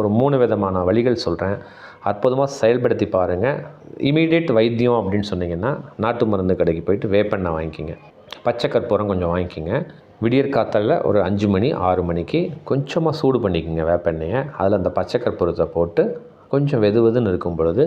ஒரு மூணு விதமான வழிகள் சொல்கிறேன் அற்புதமாக செயல்படுத்தி பாருங்கள் இமீடியட் வைத்தியம் அப்படின்னு சொன்னீங்கன்னா நாட்டு மருந்து கடைக்கு போயிட்டு வேப்பெண்ணெய் வாங்கிக்கிங்க. பச்சை கற்பூரம் கொஞ்சம் வாங்கிக்கிங்க. விடியற் காத்தலில் ஒரு அஞ்சு மணி ஆறு மணிக்கு கொஞ்சமாக சூடு பண்ணிக்கோங்க வேப்பெண்ணெயை. அதில் அந்த பச்சை கற்பூரத்தை போட்டு கொஞ்சம் வெது வெதுன்னு இருக்கும் பொழுது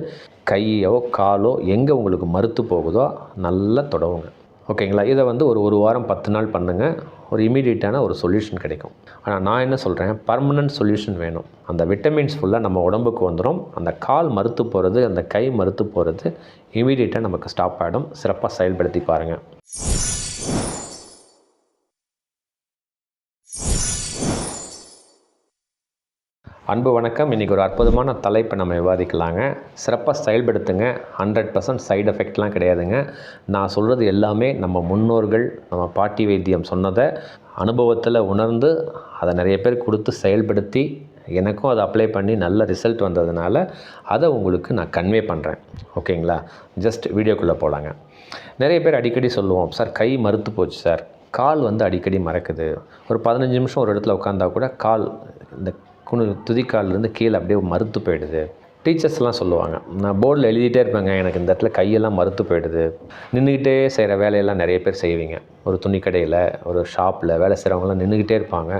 கையோ காலோ எங்கே உங்களுக்கு மறுத்து போகுதோ நல்லா தொடவுங்க. ஓகேங்களா? இதை வந்து ஒரு ஒரு வாரம் பத்து நாள் பண்ணுங்கள் ஒரு இமீடியட்டான ஒரு சொல்யூஷன் கிடைக்கும். ஆனால் நான் என்ன சொல்கிறேன் பர்மனன்ட் சொல்யூஷன் வேணும். அந்த விட்டமின்ஸ் ஃபுல்லாக நம்ம உடம்புக்கு வந்துடும் அந்த கால் மறுத்து போகிறது அந்த கை மறுத்து போகிறது இமீடியட்டாக நமக்கு ஸ்டாப் ஆகிடும் சிறப்பாக செயல்படுத்தி பாருங்கள் அன்பு வணக்கம். இன்றைக்கி ஒரு அற்புதமான தலைப்பை நம்ம விவாதிக்கலாங்க. சிறப்பாக செயல்படுத்துங்க. ஹண்ட்ரட் பர்சன்ட் சைடு எஃபெக்ட்லாம் கிடையாதுங்க. நான் சொல்கிறது எல்லாமே நம்ம முன்னோர்கள் நம்ம பாட்டி வைத்தியம் சொன்னதை அனுபவத்தில் உணர்ந்து அதை நிறைய பேர் கொடுத்து செயல்படுத்தி எனக்கும் அதை அப்ளை பண்ணி நல்ல ரிசல்ட் வந்ததுனால அதை உங்களுக்கு நான் கன்வே பண்ணுறேன் ஓகேங்களா? ஜஸ்ட் வீடியோக்குள்ளே போகலாங்க நிறைய பேர் அடிக்கடி சொல்லுவோம் சார் கை மறுத்து போச்சு சார். கால் வந்து அடிக்கடி மறக்குது. ஒரு பதினஞ்சு நிமிஷம் ஒரு இடத்துல உட்காந்தா கூட கால் இந்த குனு துதிக்கால்லேருந்து கீழே அப்படியே மறுத்து போயிடுது. டீச்சர்ஸ்லாம் சொல்லுவாங்க நான் போர்டில் எழுதிட்டே இருப்பேங்க எனக்கு இந்த இடத்துல கையெல்லாம் மறுத்து போயிடுது. நின்றுக்கிட்டே செய்கிற வேலையெல்லாம் நிறைய பேர் செய்வீங்க. ஒரு துணி கடையில் ஒரு ஷாப்பில் வேலை செய்கிறவங்களாம் நின்றுக்கிட்டே இருப்பாங்க.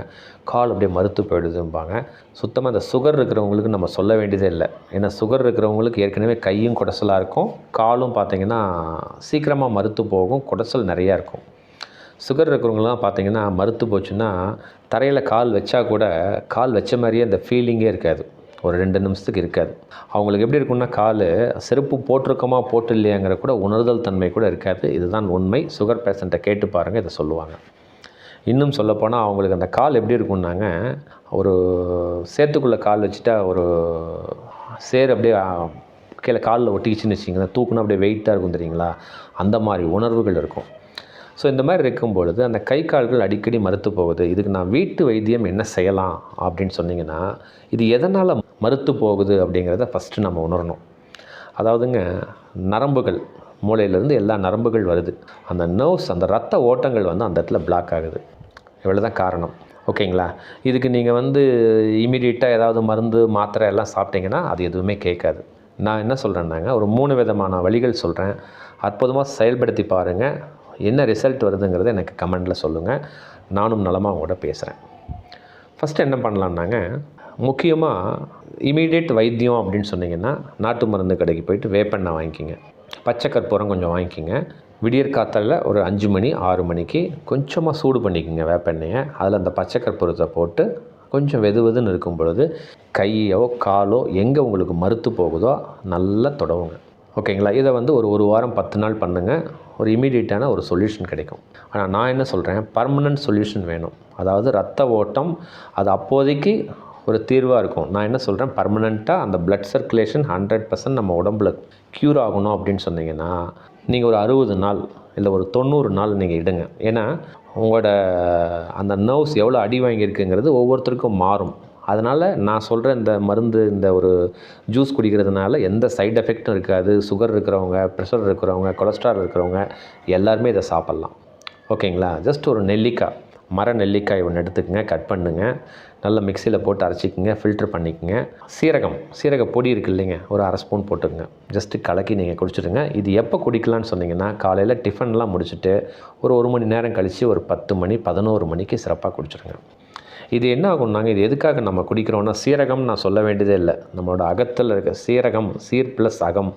கால் அப்படியே மறுத்து போயிடுதும்பாங்க. சுத்தமாக அந்த சுகர் இருக்கிறவங்களுக்கு நம்ம சொல்ல வேண்டியதே இல்லை. ஏன்னா சுகர் இருக்கிறவங்களுக்கு ஏற்கனவே கையும் குடசலாக இருக்கும். காலும் பார்த்திங்கன்னா சீக்கிரமாக மறுத்து போகும் குடசல் நிறையா இருக்கும். சுகர் இருக்கிறவங்களாம் பார்த்தீங்கன்னா மறுத்து போச்சுன்னா தரையில் கால் வச்சா கூட கால் வச்ச மாதிரியே அந்த ஃபீலிங்கே இருக்காது. ஒரு ரெண்டு நிமிஷத்துக்கு இருக்காது. அவங்களுக்கு எப்படி இருக்கும்னா கால் செருப்பு போட்டிருக்கோமா போட்டு இல்லையாங்கிற கூட உணர்தல் தன்மை கூட இருக்காது. இதுதான் உண்மை. சுகர் பேஷண்ட்டை கேட்டு பாருங்கள் இதை சொல்லுவாங்க. இன்னும் சொல்லப்போனால் அவங்களுக்கு அந்த கால் எப்படி இருக்கும்னாங்க ஒரு சேத்துக்குள்ளே கால் வச்சுட்டா ஒரு சேர் அப்படியே கீழே காலில் ஒட்டிக்கிச்சுன்னு வச்சிங்கன்னா தூக்குனா அப்படியே வெயிட்டாக இருக்கும் தெரியுங்களா? அந்த மாதிரி உணர்வுகள் இருக்கும். ஸோ இந்த மாதிரி இருக்கும் பொழுது அந்த கை கால்கள் அடிக்கடி மறுத்து போகுது. இதுக்கு நான் வீட்டு வைத்தியம் என்ன செய்யலாம் அப்படின்னு சொன்னிங்கன்னா இது எதனால் மறுத்து போகுது அப்படிங்கிறத ஃபஸ்ட்டு நம்ம உணரணும். அதாவதுங்க நரம்புகள். மூளையிலேருந்து எல்லா நரம்புகள் வருது. அந்த நர்வ்ஸ் அந்த ரத்த ஓட்டங்கள் வந்து அந்த இடத்துல பிளாக் ஆகுது. இவ்வளோ தான் காரணம். ஓகேங்களா? இதுக்கு நீங்கள் வந்து இமீடியட்டாக ஏதாவது மருந்து மாத்திரை எல்லாம் சாப்பிட்டீங்கன்னா அது எதுவுமே கேட்காது. நான் என்ன சொல்கிறேன்னாங்க ஒரு மூணு விதமான வழிகள் சொல்கிறேன் அற்புதமாக செயல்படுத்தி பாருங்கள் என்ன ரிசல்ட் வருதுங்கிறத எனக்கு கமெண்டில் சொல்லுங்கள் நானும் நலமாக கூட பேசுகிறேன் ஃபஸ்ட்டு என்ன பண்ணலான்னாங்க முக்கியமாக இமீடியட் வைத்தியம் அப்படின்னு சொன்னிங்கன்னா நாட்டு மருந்து கடைக்கு போயிட்டு வேப்பெண்ணெய் வாங்கிக்கிங்க. பச்சை கற்பூரம் கொஞ்சம் வாங்கிக்கிங்க. விடியற் காத்தால ஒரு அஞ்சு மணி ஆறு மணிக்கு கொஞ்சமாக சூடு பண்ணிக்கோங்க வேப்பெண்ணெயை. அதில் அந்த பச்சை கற்பூரத்தை போட்டு கொஞ்சம் வெது வெதுன்னு இருக்கும் பொழுது கையோ காலோ எங்கே உங்களுக்கு மறுத்து போகுதோ நல்லா தொடவுங்க. ஓகேங்களா இதை வந்து ஒரு ஒரு வாரம் பத்து நாள் பண்ணுங்கள் ஒரு இமீடியட்டான ஒரு சொல்யூஷன் கிடைக்கும். ஆனால் நான் என்ன சொல்கிறேன் பர்மனன்ட் சொல்யூஷன் வேணும். அதாவது ரத்த ஓட்டம் அது அப்போதைக்கு ஒரு தீர்வாக இருக்கும். நான் என்ன சொல்கிறேன் பர்மனெண்ட்டாக அந்த பிளட் சர்க்குலேஷன் ஹண்ட்ரட் பர்சன்ட் நம்ம உடம்புல க்யூர் ஆகணும் அப்படின்னு சொன்னீங்கன்னா நீங்கள் ஒரு அறுபது நாள் இல்லை ஒரு தொண்ணூறு நாள் நீங்கள் இடுங்க ஏன்னா உங்களோட அந்த நர்வ்ஸ் எவ்வளோ அடி வாங்கியிருக்குங்கிறது ஒவ்வொருத்தருக்கும் மாறும். அதனால் நான் சொல்கிற இந்த மருந்து இந்த ஒரு ஜூஸ் குடிக்கிறதுனால எந்த சைட் எஃபெக்ட்டும் இருக்காது. சுகர் இருக்கிறவங்க ப்ரெஷர் இருக்கிறவங்க கொலஸ்ட்ரால் இருக்கிறவங்க எல்லாருமே இதை சாப்பிட்லாம். ஓகேங்களா? ஜஸ்ட் ஒரு நெல்லிக்காய் மர நெல்லிக்காய் ஒன்று எடுத்துக்கங்க கட் பண்ணுங்க. நல்லா மிக்சியில் போட்டு அரைச்சிக்கங்க ஃபில்ட்ரு பண்ணிக்கங்க. சீரகம் சீரக பொடி இருக்கு இல்லைங்க ஒரு அரை ஸ்பூன் போட்டுக்கங்க. ஜஸ்ட்டு கலக்கி நீங்கள் குடிச்சிடுங்க. இது எப்போ குடிக்கலான்னு சொன்னீங்கன்னா காலையில் டிஃபன்லாம் முடிச்சுட்டு ஒரு ஒரு மணி நேரம் கழித்து ஒரு பத்து மணி பதினோரு மணிக்கு சிறப்பாக குடிச்சிடுங்க. இது என்ன ஆகும் நாங்கள் இது எதுக்காக நம்ம குடிக்கிறோன்னா சீரகம் நான் சொல்ல வேண்டியதே இல்லை. நம்மளோட அகத்தில் இருக்க சீரகம் சீர் ப்ளஸ் அகம்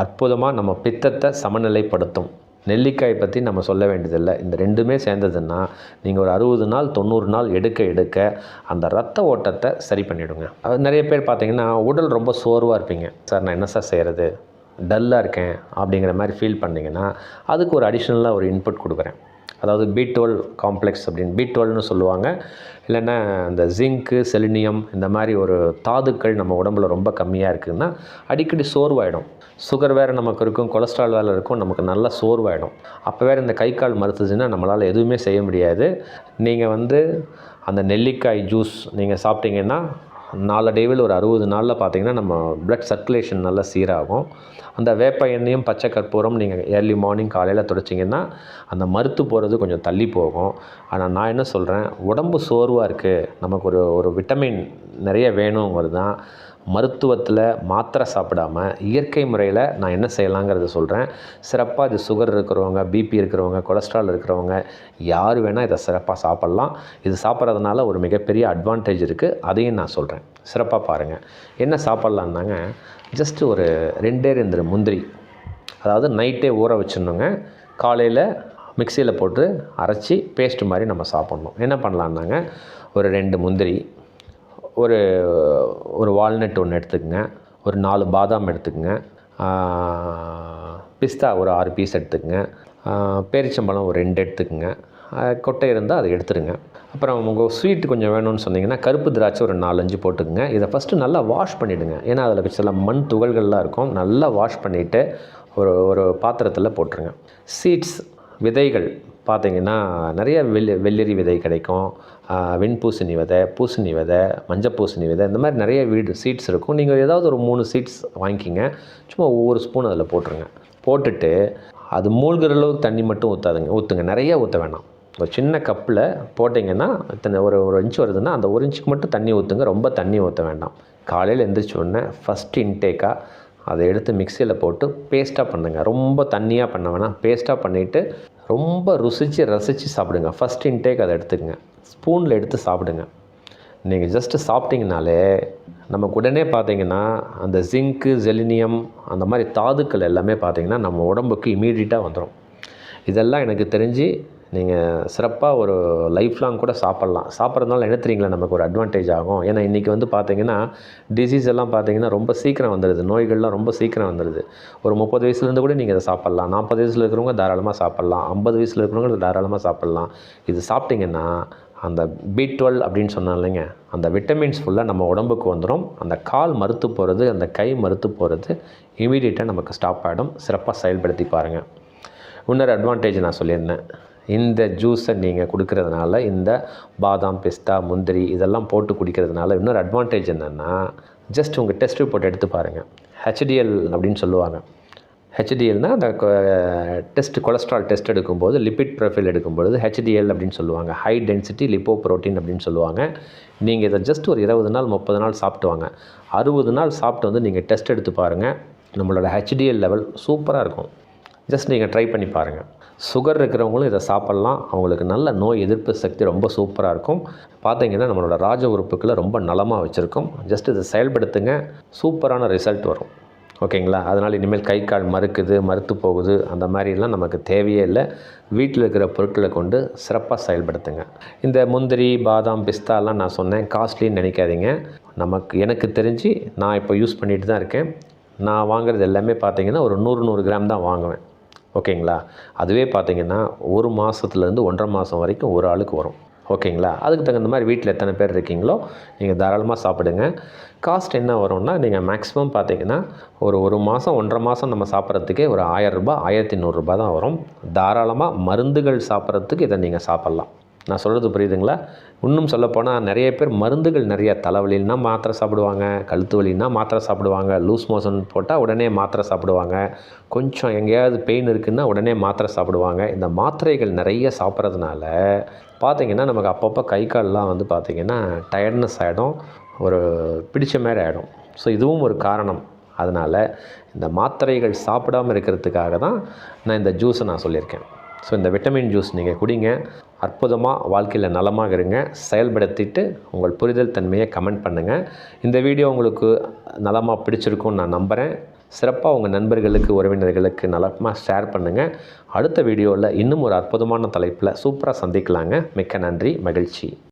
அற்புதமாக நம்ம பித்தத்தை சமநிலைப்படுத்தும். நெல்லிக்காய் பற்றி நம்ம சொல்ல வேண்டியதில்லை இந்த ரெண்டுமே சேர்ந்ததுன்னா நீங்கள் ஒரு அறுபது நாள் தொண்ணூறு நாள் எடுக்க எடுக்க அந்த ரத்த ஓட்டத்தை சரி பண்ணிவிடுங்க அது நிறைய பேர் பார்த்தீங்கன்னா உடல் ரொம்ப சோர்வாக இருப்பீங்க. சார் நான் என்ன சார் செய்கிறது டல்லாக இருக்கேன். அப்படிங்கிற மாதிரி ஃபீல் பண்ணிங்கன்னா அதுக்கு ஒரு அடிஷ்னலாக ஒரு இன்புட் கொடுக்குறேன். அதாவது பி டுவெல் காம்ப்ளெக்ஸ் அப்படின்னு பி டுவெல்னு சொல்லுவாங்க. இல்லைன்னா இந்த ஜிங்க்கு செலினியம் இந்த மாதிரி ஒரு தாதுக்கள் நம்ம உடம்புல ரொம்ப கம்மியாக இருக்குதுன்னா அடிக்கடி சோர்வாயிடும். சுகர் வேறு நமக்கு இருக்கும் கொலஸ்ட்ரால் வேறு இருக்கும் நமக்கு நல்லா சோர்வாயிடும். அப்போ வேறு இந்த கை கால் மறுத்துச்சுன்னா நம்மளால் எதுவுமே செய்ய முடியாது. நீங்கள் வந்து அந்த நெல்லிக்காய் ஜூஸ் நீங்கள் சாப்பிட்டீங்கன்னா நாளடைவில் ஒரு அறுபது நாளில் பார்த்தீங்கன்னா நம்ம பிளட் சர்க்குலேஷன் நல்லா சீராகும். அந்த வேப்ப எண்ணெயும் பச்சை கற்பூரம் நீங்கள் ஏர்லி மார்னிங் காலையில் துடைச்சிங்கன்னா அந்த மறுத்து போகிறது கொஞ்சம் தள்ளி போகும். ஆனால் நான் என்ன சொல்கிறேன் உடம்பு சோர்வாக இருக்குது நமக்கு ஒரு ஒரு விட்டமின் நிறைய வேணுங்கிறது தான். மருத்துவத்தில் மாத்திரை சாப்பிடாம இயற்கை முறையில் நான் என்ன செய்யலாங்கிறத சொல்கிறேன் சிறப்பாக இது சுகர் இருக்கிறவங்க பிபி இருக்கிறவங்க கொலஸ்ட்ரால் இருக்கிறவங்க யார் வேணால் இதை சிறப்பாக சாப்பிட்லாம். இது சாப்பிட்றதுனால ஒரு மிகப்பெரிய அட்வான்டேஜ் இருக்குது அதையும் நான் சொல்கிறேன் சிறப்பாக பாருங்கள் என்ன சாப்பிட்லான்னாங்க ஜஸ்ட் ஒரு ரெண்டே ரெண்டு முந்திரி. அதாவது நைட்டே ஊற வச்சிடணுங்க. காலையில் மிக்சியில் போட்டு அரைச்சி பேஸ்ட் மாதிரி நம்ம சாப்பிட்ணும். என்ன பண்ணலான்னாங்க ஒரு ரெண்டு முந்திரி ஒரு ஒரு வால்நட் ஒன்று எடுத்துக்கங்க. ஒரு நாலு பாதாம் எடுத்துக்கங்க. பிஸ்தா ஒரு ஆறு பீஸ் எடுத்துக்கங்க. பேரிச்சம்பழம் ஒரு ரெண்டு எடுத்துக்கங்க. கொட்டை இருந்தால் அதை எடுத்துருங்க. அப்புறம் உங்கள் ஸ்வீட் கொஞ்சம் வேணும்னு சொன்னீங்கன்னா கருப்பு திராட்சை ஒரு நாலஞ்சு போட்டுக்குங்க. இதை ஃபஸ்ட்டு நல்லா வாஷ் பண்ணிவிடுங்க ஏன்னா அதில் சில மண் துகள்கள்லாம் இருக்கும். நல்லா வாஷ் பண்ணிவிட்டு ஒரு ஒரு பாத்திரத்தில் போட்டுருங்க. சீட்ஸ் விதைகள் பார்த்திங்கன்னா நிறைய வெள்ளி வெள்ளரி விதை கிடைக்கும். வெண்பூசணி விதை பூசணி விதை மஞ்சள் பூசணி விதை இந்த மாதிரி நிறைய வீடு சீட்ஸ் இருக்கும். நீங்கள் ஏதாவது ஒரு மூணு சீட்ஸ் வாங்கிக்கிங்க. சும்மா ஒவ்வொரு ஸ்பூன் அதில் போட்டுருங்க. போட்டுட்டு அது மூழ்கிற அளவுக்கு தண்ணி மட்டும் ஊற்றாதுங்க ஊற்றுங்க நிறைய ஊற்ற வேணாம். ஒரு சின்ன கப்பில் போட்டிங்கன்னா இத்தனை ஒரு ஒரு இன்ச் வருதுன்னா அந்த ஒரு இன்ச்சுக்கு மட்டும் தண்ணி ஊற்றுங்க ரொம்ப தண்ணி ஊற்ற வேண்டாம். காலையில் எந்திரிச்ச உடனே ஃபஸ்ட்டு இன்டேக்காக அதை எடுத்து மிக்சியில் போட்டு பேஸ்ட்டாக பண்ணுங்கள் ரொம்ப தண்ணியாக பண்ண வேணாம். பேஸ்ட்டாக பண்ணிவிட்டு ரொம்ப ருசித்து ரசித்து சாப்பிடுங்க. ஃபஸ்ட் இன்டேக் அதை எடுத்துக்கங்க. ஸ்பூனில் எடுத்து சாப்பிடுங்க. நீங்கள் ஜஸ்ட்டு சாப்பிட்டிங்கனாலே நமக்கு உடனே பார்த்தீங்கன்னா அந்த ஜிங்க்கு ஜெலினியம் அந்த மாதிரி தாதுக்கள் எல்லாமே பார்த்தீங்கன்னா நம்ம உடம்புக்கு இமீடியட்டாக வந்துடும் இதெல்லாம் எனக்கு தெரிஞ்சு நீங்கள் சிறப்பாக ஒரு லைஃப் லாங் கூட சாப்பிட்லாம். சாப்பிட்றதுனால என்ன தெரியுங்களா நமக்கு ஒரு அட்வான்டேஜ் ஆகும். ஏன்னா இன்றைக்கி வந்து பார்த்தீங்கன்னா டிசீஸ் எல்லாம் பார்த்தீங்கன்னா ரொம்ப சீக்கிரம் வந்துடுது நோய்கள்லாம் ரொம்ப சீக்கிரம் வந்துடுது ஒரு முப்பது வயசுலேருந்து கூட நீங்கள் இதை சாப்பிட்லாம். நாற்பது வயசில் இருக்கிறவங்க தாராளமாக சாப்பிட்லாம். ஐம்பது வயசில் இருக்கிறவங்க தாராளமாக சாப்பிட்லாம். இது சாப்பிட்டிங்கன்னா அந்த பி டுவெல் அப்படின்னு சொன்னோம் இல்லைங்க அந்த விட்டமின்ஸ் ஃபுல்லாக நம்ம உடம்புக்கு வந்துடும் அந்த கால் மறுத்து போகிறது அந்த கை மறுத்து போகிறது இமீடியட்டாக நமக்கு ஸ்டாப் ஆகிடும் சிறப்பாக செயல்படுத்தி பாருங்கள் இன்னொரு அட்வான்டேஜ் நான் சொல்லியிருந்தேன். இந்த ஜூஸை நீங்கள் கொடுக்கறதுனால இந்த பாதாம் பிஸ்தா முந்திரி இதெல்லாம் போட்டு குடிக்கிறதுனால இன்னொரு அட்வான்டேஜ் என்னென்னா ஜஸ்ட் உங்கள் டெஸ்ட் ரிப்போர்ட் எடுத்து பாருங்கள் ஹெச்டிஎல் அப்படின்னு சொல்லுவாங்க. ஹெச்டிஎல்னால் அந்த டெஸ்ட் கொலஸ்ட்ரால் டெஸ்ட் எடுக்கும்போது லிபிட் ப்ரொஃபைல் எடுக்கும்பொழுது ஹெச்டிஎல் அப்படின்னு சொல்லுவாங்க. ஹை டென்சிட்டி லிப்போ ப்ரோட்டீன் அப்படின்னு சொல்லுவாங்க. நீங்கள் இதை ஜஸ்ட் ஒரு இருபது நாள் முப்பது நாள் சாப்பிட்டு வாங்க. அறுபது நாள் சாப்பிட்டு வந்து நீங்கள் டெஸ்ட் எடுத்து பாருங்கள் நம்மளோட ஹெச்டிஎல் லெவல் சூப்பராக இருக்கும். ஜஸ்ட் நீங்கள் ட்ரை பண்ணி பாருங்கள் சுகர் இருக்கிறவங்களும் இதை சாப்பிட்லாம். அவங்களுக்கு நல்ல நோய் எதிர்ப்பு சக்தி ரொம்ப சூப்பராக இருக்கும். பார்த்தீங்கன்னா நம்மளோட ராஜ உறுப்புக்களை ரொம்ப நலமாக வச்சுருக்கோம். ஜஸ்ட் இதை செயல்படுத்துங்க. சூப்பரான ரிசல்ட் வரும். ஓகேங்களா? அதனால் இனிமேல் கை கால் மறுக்குது மறுத்து போகுது. அந்த மாதிரிலாம் நமக்கு தேவையே இல்லை. வீட்டில் இருக்கிற பொருட்களை கொண்டு சிறப்பாக செயல்படுத்துங்க. இந்த முந்திரி பாதாம் பிஸ்தாலாம் நான் சொன்னேன். காஸ்ட்லின்னு நினைக்காதீங்க. நமக்கு எனக்கு தெரிஞ்சு நான் இப்போ யூஸ் பண்ணிட்டு தான் இருக்கேன். நான் வாங்குறது எல்லாமே பார்த்தீங்கன்னா ஒரு நூறு நூறு கிராம் தான் வாங்குவேன். ஓகேங்களா? அதுவே பார்த்தீங்கன்னா ஒரு மாதத்துலேருந்து ஒன்றரை மாதம் வரைக்கும் ஒரு ஆளுக்கு வரும். ஓகேங்களா? அதுக்கு தகுந்த மாதிரி வீட்டில் எத்தனை பேர் இருக்கீங்களோ நீங்கள் தாராளமாக சாப்பிடுங்க. காஸ்ட் என்ன வரும்னா நீங்கள் மேக்ஸிமம் பார்த்தீங்கன்னா ஒரு ஒரு மாதம் ஒன்றரை மாதம் நம்ம சாப்பிட்றதுக்கே ஒரு ஆயரரூபா ஆயிரத்தி நூறுரூபா தான் வரும். தாராளமாக மருந்துகள் சாப்பிட்றதுக்கு இதை நீங்கள் சாப்பிட்லாம். நான் சொல்கிறது புரியுதுங்களா? இன்னும் சொல்லப்போனால் நிறைய பேர் மருந்துகள் நிறைய தலைவலின்னா மாத்திரை சாப்பிடுவாங்க கழுத்து வலின்னா மாத்திரை சாப்பிடுவாங்க லூஸ் மோஷன் போட்டால் உடனே மாத்திரை சாப்பிடுவாங்க கொஞ்சம் எங்கேயாவது பெயின் இருக்குன்னா உடனே மாத்திரை சாப்பிடுவாங்க. இந்த மாத்திரைகள் நிறைய சாப்பிட்றதுனால பார்த்திங்கன்னா நமக்கு அப்பப்போ கை கால்லாம் வந்து பார்த்திங்கன்னா டயர்ட்னஸ் ஆகிடும் ஒரு பிடிச்ச மாதிரி ஆகிடும் ஸோ இதுவும் ஒரு காரணம். அதனால் இந்த மாத்திரைகள் சாப்பிடாமல் இருக்கிறதுக்காக தான் நான் இந்த ஜூஸை நான் சொல்லியிருக்கேன். ஸோ இந்த விட்டமின் ஜூஸ் நீங்கள் குடிங்க. அற்புதமாக வாழ்க்கையில் நலமாக இருங்க. செயல்படுத்திட்டு உங்கள் புரிதல் தன்மையை கமெண்ட் பண்ணுங்கள் இந்த வீடியோ உங்களுக்கு நலமாக பிடிச்சிருக்கும்னு நான் நம்புகிறேன் சிறப்பாக உங்கள் நண்பர்களுக்கு உறவினர்களுக்கு நலமாக ஷேர் பண்ணுங்கள் அடுத்த வீடியோவில் இன்னும் ஒரு அற்புதமான தலைப்பில் சூப்பராக சந்திக்கலாங்க. மிக்க நன்றி மகிழ்ச்சி.